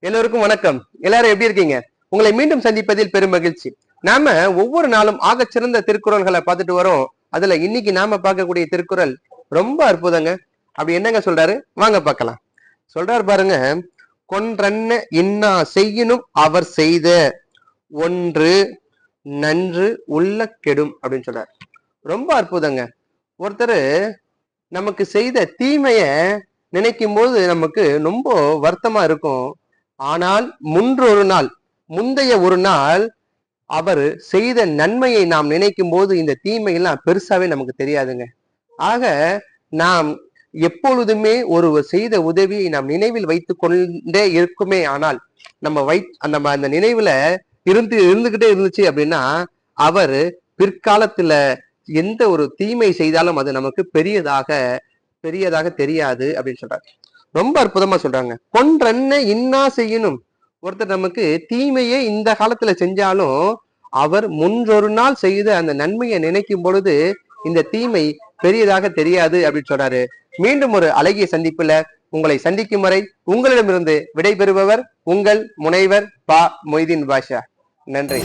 எல்லோருக்கும் வணக்கம். எல்லாரும் எப்படி இருக்கீங்க? உங்களை மீண்டும் சந்திப்பதில் பெரும் மகிழ்ச்சி. நாம ஒவ்வொரு நாளும் ஆகச்சிறந்த திருக்குறள்களை பார்த்துட்டு வரோம். அதுல இன்னைக்கு நாம பார்க்கக்கூடிய திருக்குறள் ரொம்ப அற்புதங்க. அப்படி என்னங்க சொல்றாரு? வாங்க பார்க்கலாம். சொல்றாரு பாருங்க. கொன்றன்ன இன்னா செய்யினும் அவர் செய்த. ஒன்று நன்று உள்ள கெடும் அப்படின்னு சொல்றாரு. ரொம்ப அற்புதங்க. ஒருத்தர் நமக்கு செய்த தீமைய நினைக்கும் போது நமக்கு ரொம்ப வருத்தமா இருக்கும். ஆனால் முன்றொரு நாள் முந்தைய ஒரு நாள் அவர் செய்த நன்மையை நாம் நினைக்கும் போது இந்த தீமையெல்லாம் பெருசாவே நமக்கு தெரியாதுங்க. ஆக நாம் எப்பொழுதுமே ஒரு செய்த உதவியை நாம் நினைவில் வைத்து கொண்டே இருக்குமே ஆனால் நம்ம வை அந்த அந்த நினைவுல இருந்து இருந்துகிட்டே இருந்துச்சு அப்படின்னா அவர் பிற்காலத்துல எந்த ஒரு தீமை செய்தாலும் அது நமக்கு பெரியதாக பெரியதாக தெரியாது அப்படின்னு சொல்றாரு. ரொம்ப அற்புதமா சொல்றாங்க. கொன்றன்ன இன்னா செய்யணும் ஒருத்தர் நமக்கு தீமையே இந்த காலத்துல செஞ்சாலும் அவர் முன்றொரு நாள் செய்த அந்த நன்மையை நினைக்கும் பொழுது இந்த தீமை பெரியதாக தெரியாது அப்படின்னு சொல்றாரு. மீண்டும் ஒரு அழகிய சந்திப்புல உங்களை சந்திக்கும் வரை உங்களிடமிருந்து விடைபெறுபவர் உங்கள் முனைவர் பா மொய்தீன் பாஷா. நன்றி.